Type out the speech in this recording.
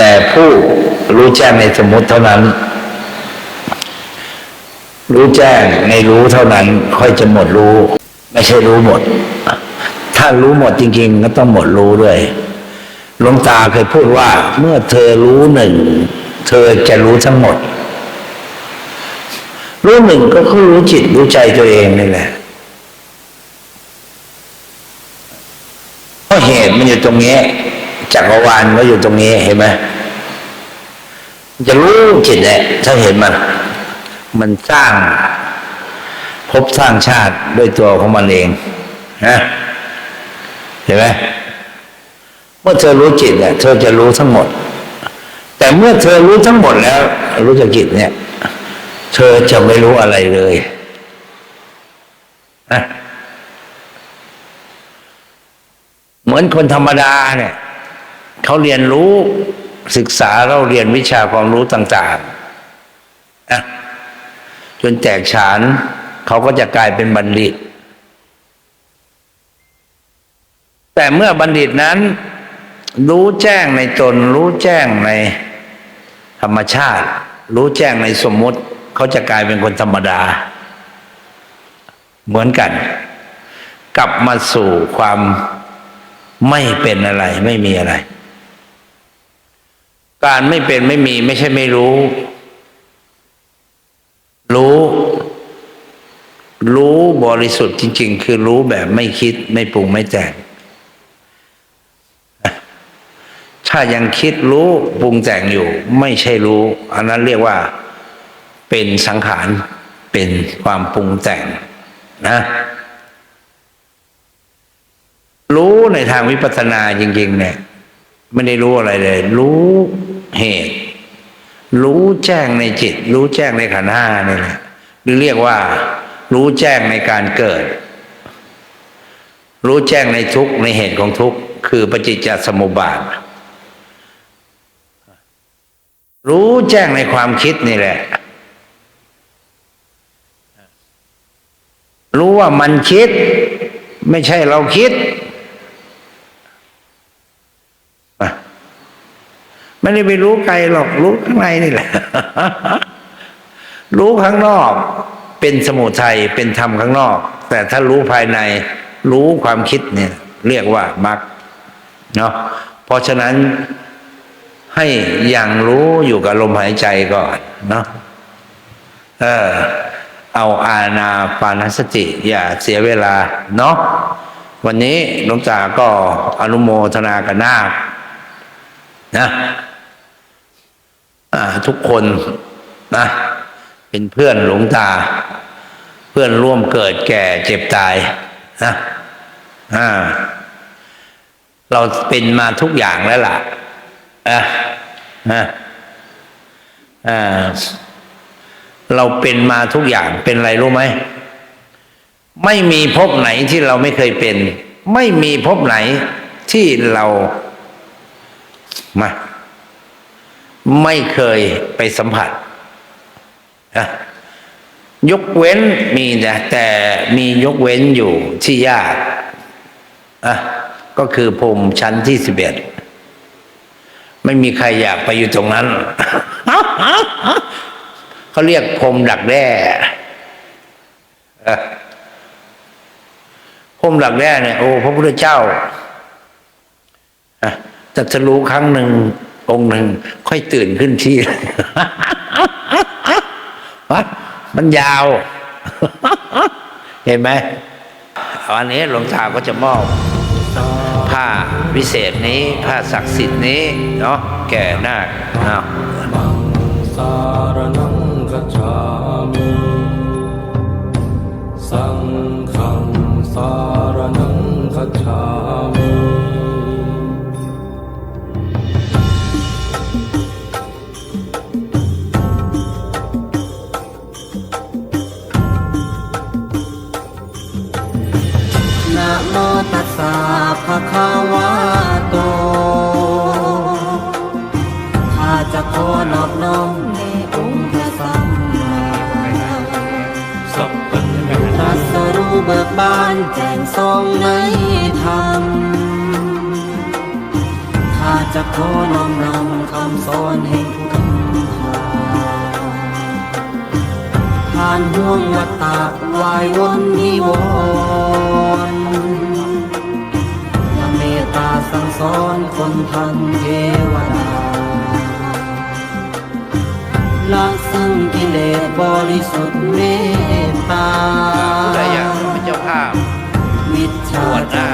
แต่ผู้รู้แจ้งในสมมติเท่านั้น รู้แจ้งในรู้เท่านั้น ค่อยจะหมดรู้ ไม่ใช่รู้หมด ถ้ารู้หมดจริง ๆ ก็ต้องหมดรู้ด้วยหลวงตาเคยพูดว่า เมื่อเธอรู้หนึ่ง เธอจะรู้ทั้งหมด รู้หนึ่งก็คือรู้จิตรู้ใจตัวเองนี่แหละเพราะเหตุมันอยู่ตรงนี้ จักรวาลมันอยู่ตรงนี้เห็นไหมจะรู้จิตเนี่ยถ้าเห็นมัน มันสร้างภพสร้างชาติด้วยตัวของมันเองนะเห็นไหมเมื่อเธอรู้จิตเนี่ยเธอจะรู้ทั้งหมด แต่เมื่อเธอรู้ทั้งหมดแล้ว รู้จักจิตเนี่ย เธอจะไม่รู้อะไรเลยนะเหมือนคนธรรมดาเนี่ย เขาเรียนรู้ศึกษาเราเรียนวิชาความรู้ต่างๆนะจนแตกฉานเขาก็จะกลายเป็นบัณฑิต แต่เมื่อบัณฑิตนั้น รู้แจ้งในตน รู้แจ้งในธรรมชาติ รู้แจ้งในสมมติ เขาจะกลายเป็นคนธรรมดา เหมือนกัน กลับมาสู่ความไม่เป็นอะไรไม่มีอะไร การไม่เป็นไม่มีไม่ใช่ไม่รู้ รู้ รู้บริสุทธิ์จริง ๆ คือรู้แบบไม่คิดไม่ปรุงไม่แต่งถ้ายังคิดรู้ปรุงแต่งอยู่ ไม่ใช่รู้ อันนั้นเรียกว่าเป็นสังขารเป็นความปรุงแต่งนะ รู้ในทางวิปัสสนาจริงๆเนี่ย ไม่ได้รู้อะไรเลย รู้เหตุ รู้แจ้งในจิต รู้แจ้งในขันธ์ห้านี่แหละหรือเรียกว่า รู้แจ้งในการเกิด รู้แจ้งในทุกในเหตุของทุกคือปฏิจจสมุปบาท รู้แจ้งในความคิดนี่แหละ รู้ว่ามันคิด ไม่ใช่เราคิด ไม่ได้ไปรู้ไกลหรอกรู้ข้างในนี่แหละ รู้ข้างนอก เป็นสมุทัยเป็นธรรมข้างนอก แต่ถ้ารู้ภายใน รู้ความคิดเนี่ย เรียกว่ามรรคเนาะเพราะฉะนั้นให้อย่างรู้อยู่กับลมหายใจก่อนเนาะเออ เอาอาณาปานสติ อย่าเสียเวลา เนาะวันนี้หลวงตาก็อนุโมทนากับนาคนะ ทุกคนนะเป็นเพื่อนหลวงตา เพื่อนร่วมเกิดแก่เจ็บตายนะอ่าเราเป็นมาทุกอย่างแล้วล่ะอะอะอ่าเราเป็นมาทุกอย่างเป็นอะไรรู้ไหมไม่มีภพไหนที่เราไม่เคยเป็น ไม่มีภพไหนที่เรามา ไม่เคยไปสัมผัสนะยกเว้นมีนะแต่มียกเว้นอยู่ที่ยากอะก็คือภูมิชั้นที่สิบเอ็ดไม่มีใครอยากไปอยู่ตรงนั้น เขาเรียกพรมดักแด้พรมดักแด้เนี่ยโอ้พระพุทธเจ้าอะตรัจะรู้ครั้งหนึ่ง องค์หนึ่งค่อยตื่นขึ้นที่วะมันยาว เห็นไหมวันนี้หลวงตาก็จะมอบผ้าวิเศษนี้ ผ้าศักดิ์สิทธิ์นี้ เนาะแก่นาคอ้าว คะวะโตข้าจะขอนอบน้อมในองค์พระสัมมาสัมพุทธตรัสรู้เบิกบานแจ้งทรงในธรรมข้าจะขอน้อมนำคำสอนแห่งทุกทาผ่านห่วงวัฏฏะวายวนนิวรณ์ สั่งสอนคนทันเทวดาละสังกิเลสบริสุทธิ์เมตตาผู้ยากเป็นเจ้าภาพมิจฉาจา